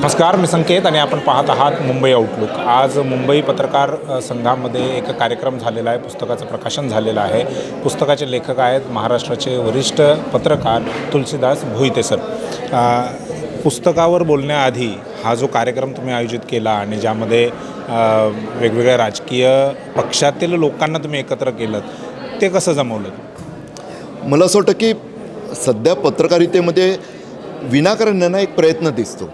नमस्कार मी संकेत आणि आपण पाहत आहात मुंबई आउटलुक आज मुंबई पत्रकार संघामध्ये एक कार्यक्रम झालेला आहे पुस्तकाचं प्रकाशन झालेलं आहे. पुस्तकाचे लेखक आहेत महाराष्ट्राचे वरिष्ठ पत्रकार तुलसीदास भोईते सर पुस्तकावर बोलण्याआधी हा जो कार्यक्रम तुम्ही आयोजित केला आणि ज्यामध्ये वेगवेगळ्या राजकीय पक्षातील लोकांना तुम्ही एकत्र केलं ते कसं जमवलं मला असं वाटतं की सध्या पत्रकारितेमध्ये विनाकारण एक प्रयत्न दिसतो.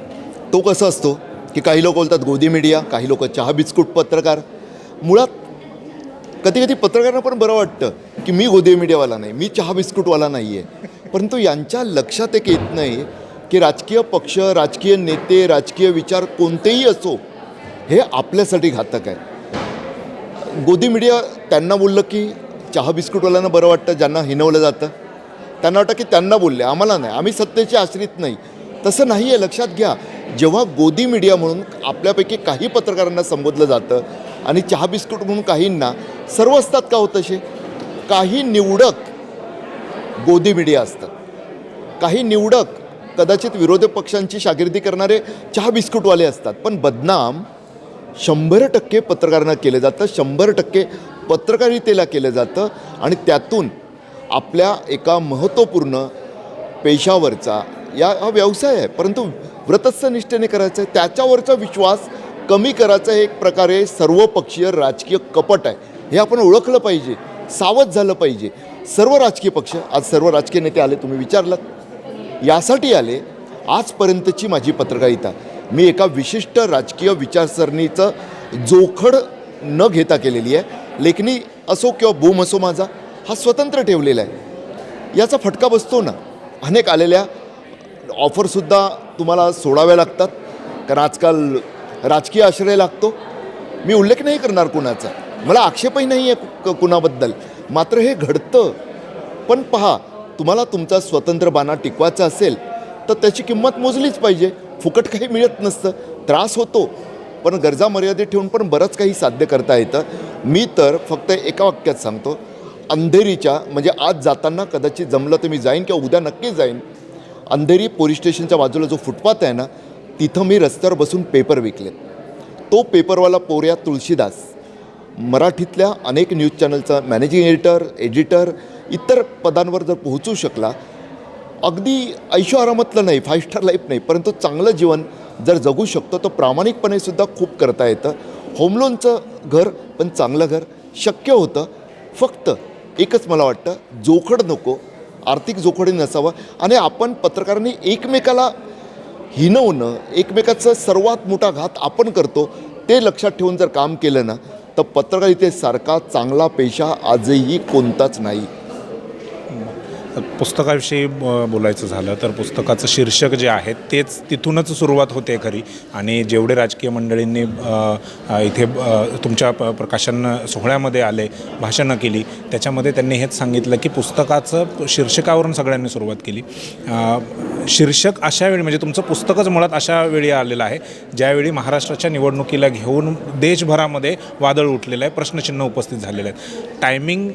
तो कसा असतो की काही लोक बोलतात गोदी मीडिया काही लोक चहा बिस्कुट पत्रकार. मुळात कधी कधी पत्रकारांना पण बरं वाटतं की मी गोदी मीडियावाला नाही मी चहा बिस्कुटवाला नाही आहे परंतु यांच्या लक्षात एक येत नाही की राजकीय पक्ष राजकीय नेते राजकीय विचार कोणतेही असो हे आपल्यासाठी घातक आहे. गोदी मीडिया त्यांना बोललं की चहा बिस्कुटवाल्यांना बरं वाटतं ज्यांना हिनवलं जातं. त्यांना वाटतं की त्यांना बोलले आम्हाला नाही आम्ही सत्तेचे आश्रित नाही. तसं नाही आहे लक्षात घ्या. जेव्हा गोदी मीडिया म्हणून आपल्यापैकी काही पत्रकारांना संबोधलं जातं आणि चहा बिस्कुट म्हणून काहींना सर्व असतात का होत असे? काही निवडक गोदी मीडिया असतात. काही निवडक कदाचित विरोधी पक्षांची शागिर्दी करणारे चहा बिस्कुटवाले असतात. पण बदनाम शंभर टक्के पत्रकारांना केलं जातं शंभर टक्के पत्रकारितेला केलं जातं आणि त्यातून आपल्या एका महत्त्वपूर्ण पेशावरचा या हा व्यवसाय आहे परंतु व्रतस्थ निष्ठेने करायचं आहे. त्याच्यावरचा विश्वास कमी करायचा हे एक प्रकारे सर्वपक्षीय राजकीय कपट आहे. हे आपण ओळखलं पाहिजे. सावध झालं पाहिजे. सर्व राजकीय पक्ष आज सर्व राजकीय नेते आले तुम्ही विचारलात. यासाठी आले आजपर्यंतची माझी पत्रकारिता. मी एका विशिष्ट राजकीय विचारसरणीचं जोखड न घेता केलेली आहे. लेखनी असो किंवा बूम असो माझा हा स्वतंत्र ठेवलेला आहे. याचा फटका बसतो ना. अनेक आलेल्या ऑफरसुद्धा तुम्हाला सोडाव्या लागतात कारण आजकाल राजकीय आश्रय लागतो. मी उल्लेख नाही करणार कुणाचा. मला आक्षेपही नाही आहे कु- कुणाबद्दल. मात्र हे घडतं. पण पहा तुम्हाला तुमचा स्वतंत्र बाणा टिकवायचा असेल तर त्याची किंमत मोजलीच पाहिजे. फुकट काही मिळत नसतं. त्रास होतो. पण गरजा मर्यादित ठेवून पण बरंच काही साध्य करता येतं. मी तर फक्त एका वाक्यात सांगतो. अंधेरीच्या म्हणजे आज जाताना कदाचित जमलं तर मी जाईन किंवा उद्या नक्की जाईन. अंधेरी पोलीस स्टेशनच्या बाजूला जो फुटपाथ आहे ना तिथं मी रस्त्यावर बसून पेपर विकलेत तो पेपरवाला पोर्या तुळशीदास मराठीतल्या अनेक न्यूज चॅनलचा मॅनेजिंग एडिटर एडिटर इतर पदांवर जर पोहोचू शकला अगदी ऐशो आरामातलं नाही फाईव्ह स्टार लाईफ नाही परंतु चांगलं जीवन जर जगू शकतो तर प्रामाणिकपणे सुद्धा खूप करता येतं. होमलोनचं घर पण चांगलं घर शक्य होतं फक्त एकच मला वाटतं जोखड नको आर्थिक जोखडी नसावं आणि आपण पत्रकारांनी एकमेकाला हिनवणं एकमेकाचा सर्वात मोठा घात आपण करतो ते लक्षात ठेवून जर काम केलं ना तर पत्रकारितेसारखा चांगला पेशा आजही कोणताच नाही. पुस्तकाविषयी ब- बोलायचं झालं तर पुस्तकाचं शीर्षक जे आहे तेच तिथूनच सुरुवात होते खरी. आणि जेवढे राजकीय मंडळींनी इथे तुमच्या प प्रकाशन सोहळ्यामध्ये आले भाषणं केली त्याच्यामध्ये त्यांनी हेच सांगितलं की पुस्तकाचं शीर्षकावरून सगळ्यांनी सुरुवात केली. शीर्षक अशा वेळी म्हणजे तुमचं पुस्तकच मुळात अशा वेळी आलेलं आहे ज्यावेळी महाराष्ट्राच्या निवडणुकीला घेऊन देशभरामध्ये वादळ उठलेलं आहे प्रश्नचिन्ह उपस्थित झालेलं आहे. टायमिंग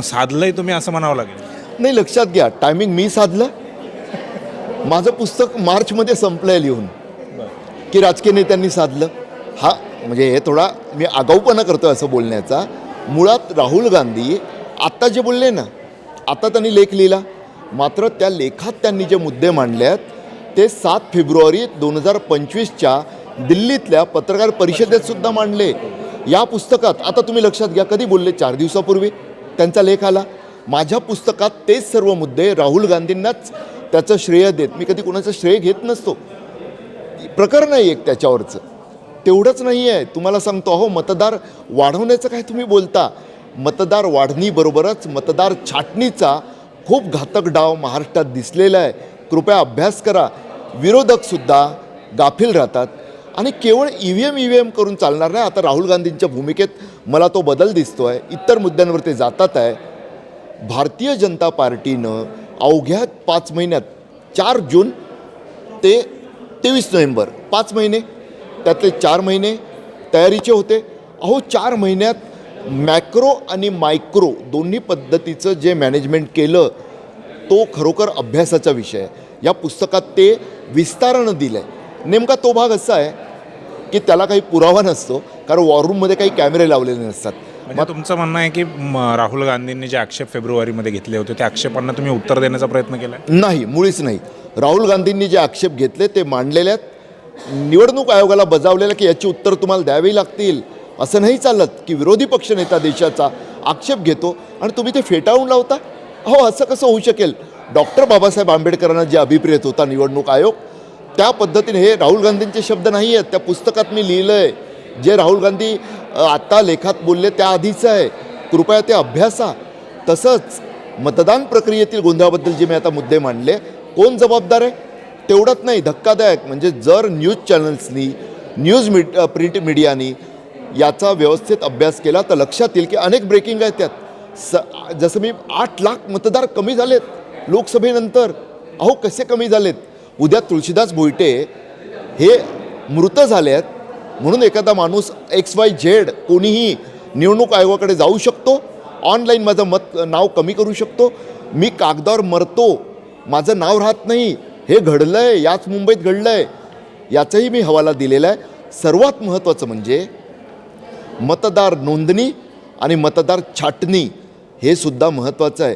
साधलंय तुम्ही असं म्हणावं लागेल? नाही लक्षात घ्या. टायमिंग मी साधलं. माझं पुस्तक मार्चमध्ये संपलं आहे लिहून. की राजकीय नेत्यांनी साधलं. हा म्हणजे हे थोडा मी आगाऊपणा करतो असं बोलण्याचा. मुळात राहुल गांधी आत्ता जे बोलले ना आता त्यांनी लेख लिहिला. मात्र त्या लेखात त्यांनी जे मुद्दे मांडले आहेत ते सात फेब्रुवारी दोन हजार पंचवीसच्या दिल्लीतल्या पत्रकार परिषदेत सुद्धा मांडले. या पुस्तकात आता तुम्ही लक्षात घ्या कधी बोलले? चार दिवसापूर्वी त्यांचा लेख आला. माझ्या पुस्तकात तेच सर्व मुद्दे राहुल गांधींनाच त्याचं श्रेय देत. मी कधी कोणाचं श्रेय घेत नसतो. प्रकरण आहे एक त्याच्यावरचं. तेवढंच नाही आहे तुम्हाला सांगतो अहो मतदार वाढवण्याचं काय तुम्ही बोलता? मतदार वाढणीबरोबरच मतदार छाटणीचा खूप घातक डाव महाराष्ट्रात दिसलेला आहे. कृपया अभ्यास करा. विरोधकसुद्धा गाफील राहतात. आणि केवळ E V M E V M करून चालणार नाही. आता राहुल गांधींच्या भूमिकेत मला तो बदल दिसतो आहे इतर मुद्द्यांवर ते जातात आहे. भारतीय जनता पार्टीनं अवघ्या पाच महिन्यात चार जून ते तेवीस नोव्हेंबर पाच महिने त्यातले चार महिने तयारीचे होते. अहो चार महिन्यात मॅक्रो आणि मायक्रो दोन्ही पद्धतीचं जे मॅनेजमेंट केलं तो खरोखर अभ्यासाचा विषय आहे. या पुस्तकात ते विस्तारानं दिलं आहे नेमका तो भाग असा आहे की त्याला काही पुरावा नसतो कारण वॉररूममध्ये काही कॅमेरे लावलेले नसतात. म्हणजे तुमचं म्हणणं आहे की राहुल गांधींनी जे आक्षेप फेब्रुवारीमध्ये घेतले होते त्या आक्षेपांना तुम्ही उत्तर देण्याचा प्रयत्न केला नाही मुळीच नाही. राहुल गांधींनी जे आक्षेप घेतले ते मांडलेले आहेत. निवडणूक आयोगाला बजावलेलं की याची उत्तर तुम्हाला द्यावी लागतील असं नाही चालत की विरोधी पक्षनेता देशाचा आक्षेप घेतो आणि तुम्ही ते फेटाळून लावता? हो असं कसं होऊ शकेल? डॉक्टर बाबासाहेब आंबेडकरांना जे अभिप्रेत होता निवडणूक आयोग त्या पद्धतीने हे राहुल गांधींचे शब्द नाही आहेत त्या पुस्तकात मी लिहिलं आहे जे राहुल गांधी आत्ता लेखात बोलले त्या आधीचं आहे. कृपया ते अभ्यासा. तसंच मतदान प्रक्रियेतील गोंधळाबद्दल जे मी आता मुद्दे मांडले कोण जबाबदार आहे? तेवढंच नाही धक्कादायक. म्हणजे जर न्यूज चॅनल्सनी न्यूज मीड प्रिंट मीडियानी याचा व्यवस्थित अभ्यास केला तर लक्षात येईल की अनेक ब्रेकिंग आहेत त्यात. स जसं मी आठ लाख मतदार कमी झालेत लोकसभेनंतर. अहो कसे कमी झालेत? उद्या तुळशीदास भोईटे हे मृत झाले आहेत. म्हणून एखादा माणूस एक्स वाय झेड कोणीही निवडणूक आयोगाकडे जाऊ शकतो. ऑनलाईन माझं मत नाव कमी करू शकतो. मी कागदावर मरतो. माझं नाव राहत नाही. हे घडलं आहे याच मुंबईत घडलं आहे याचाही मी हवाला दिलेला आहे. सर्वात महत्त्वाचं म्हणजे मतदार नोंदणी आणि मतदार छाटणी हे सुद्धा महत्त्वाचं आहे.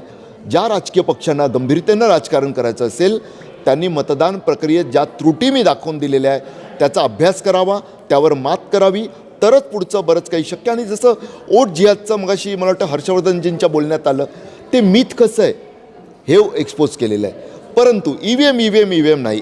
ज्या राजकीय पक्षांना गंभीरतेनं राजकारण करायचं असेल त्यांनी मतदान प्रक्रियेत ज्या त्रुटी मी दाखवून दिलेल्या आहे त्याचा अभ्यास करावा त्यावर मात करावी. तरच पुढचं बरंच काही शक्य. आणि जसं ओट जिहादचं मगाशी मला वाटतं हर्षवर्धनजींच्या बोलण्यात आलं ते मीथ कसं आहे हे एक्सपोज केलेलं आहे. परंतु E V M E V M E V M नाही.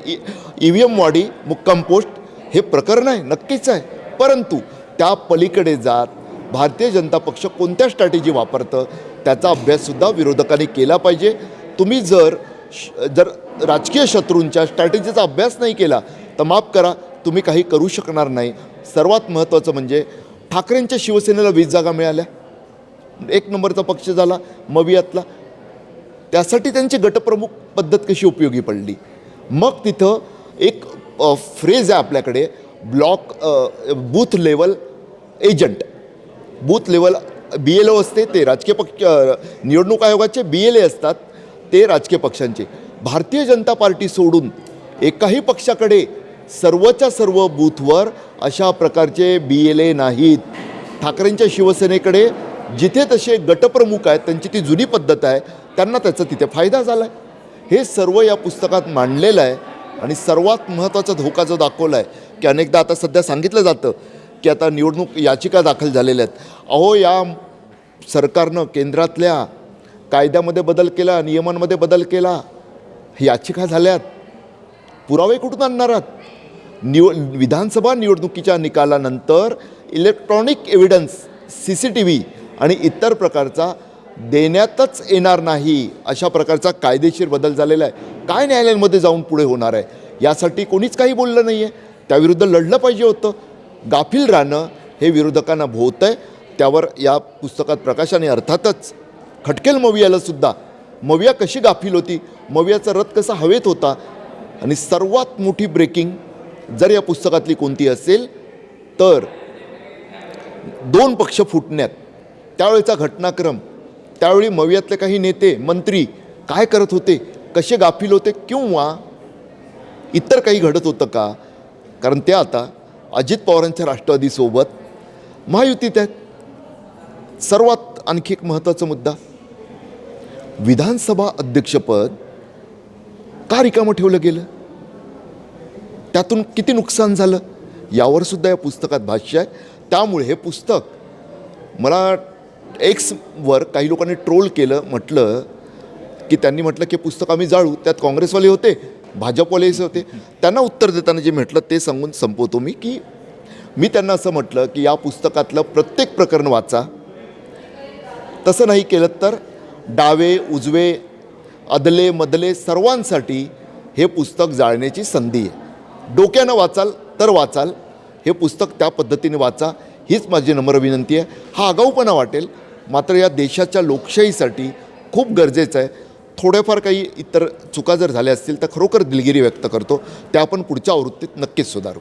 ई व्ही एम वाडी मुक्काम पोस्ट हे प्रकरण आहे नक्कीच आहे. परंतु त्या पलीकडे जात भारतीय जनता पक्ष कोणत्या स्ट्रॅटेजी वापरतं त्याचा अभ्याससुद्धा विरोधकांनी केला पाहिजे. तुम्ही जर श- जर राजकीय शत्रूंच्या स्ट्रॅटेजीचा अभ्यास नाही केला तर माफ करा तुम्ही काही करू शकणार नाही. सर्वात महत्त्वाचं म्हणजे ठाकरेंच्या शिवसेनेला वीस जागा मिळाल्या. एक नंबरचा पक्ष झाला मवियातला. त्यासाठी त्यांची गटप्रमुख पद्धत कशी उपयोगी पडली? मग तिथं एक फ्रेज आहे आपल्याकडे block booth level agent booth level B L O असते ते राजकीय पक्ष निवडणूक आयोगाचे बी एल ए असतात ते राजकीय पक्षांचे. भारतीय जनता पार्टी सोडून एकाही पक्षाकडे सर्वच्या सर्व बूथवर अशा प्रकारचे बी एल ए नाहीत. ठाकरेंच्या शिवसेनेकडे जिथे तसे गटप्रमुख आहेत त्यांची ती जुनी पद्धत आहे त्यांना त्याचा तिथे फायदा झाला आहे हे सर्व या पुस्तकात मांडलेलं आहे आणि सर्वात महत्त्वाचा धोका जो दाखवला आहे की अनेकदा आता सध्या सांगितलं जातं की आता निवडणूक याचिका दाखल झालेल्या आहेत. अहो या सरकारनं केंद्रातल्या कायद्यामध्ये बदल केला नियमांमध्ये बदल केला याचिका झाल्यात. पुरावे कुठून आणणार आहात? निव विधानसभा निवडणुकीच्या निकालानंतर electronic evidence C C T V आणि इतर प्रकारचा देण्यातच येणार नाही अशा प्रकारचा कायदेशीर बदल झालेला आहे. काय न्यायालयांमध्ये जाऊन पुढे होणार आहे? यासाठी कोणीच काही बोललं नाही आहे त्याविरुद्ध लढलं पाहिजे होतं. गाफील राहणं हे विरोधकांना भोवत आहे. त्यावर या पुस्तकात प्रकाशाने अर्थातच खटकेल मवियाला सुद्धा. मविया कशी गाफील होती? मवियाचा रथ कसा हवेत होता? आणि सर्वात मोठी ब्रेकिंग जर या पुस्तकातली कोणती असेल तर दोन पक्ष फुटण्यात त्यावेळेचा घटनाक्रम त्यावेळी मवियातले काही नेते मंत्री काय करत होते कसे गाफील होते किंवा इतर काही घडत होतं का? कारण ते आता अजित पवारांच्या राष्ट्रवादीसोबत महायुतीत आहेत. सर्वात आणखी एक महत्त्वाचा मुद्दा विधानसभा अध्यक्षपद का रिकामं ठेवलं गेलं? त्यातून किती नुकसान झालं? यावरसुद्धा या पुस्तकात भाष्य आहे. त्यामुळे हे पुस्तक मला एक्सवर काही लोकांनी ट्रोल केलं म्हटलं की त्यांनी म्हटलं की पुस्तक आम्ही जाळू. त्यात काँग्रेसवाले होते भाजपवालेच होते. त्यांना उत्तर देताना जे म्हटलं ते सांगून संपवतो मी की मी त्यांना असं म्हटलं की या पुस्तकातलं प्रत्येक प्रकरण वाचा. तसं नाही केलं तर डावे उजवे अदले मदले सर्वांसाठी हे पुस्तक जाळण्याची संधी आहे. डोक्यानं वाचाल तर वाचाल. हे पुस्तक त्या पद्धतीने वाचा. हीच माझी नम्र विनंती आहे. हा आगाऊपणा वाटेल. मात्र या देशाच्या लोकशाहीसाठी खूप गरजेचं आहे. थोड्याफार काही इतर चुका जर झाल्या असतील तर खरोखर दिलगिरी व्यक्त करतो. त्या आपण पुढच्या आवृत्तीत नक्कीच सुधारू.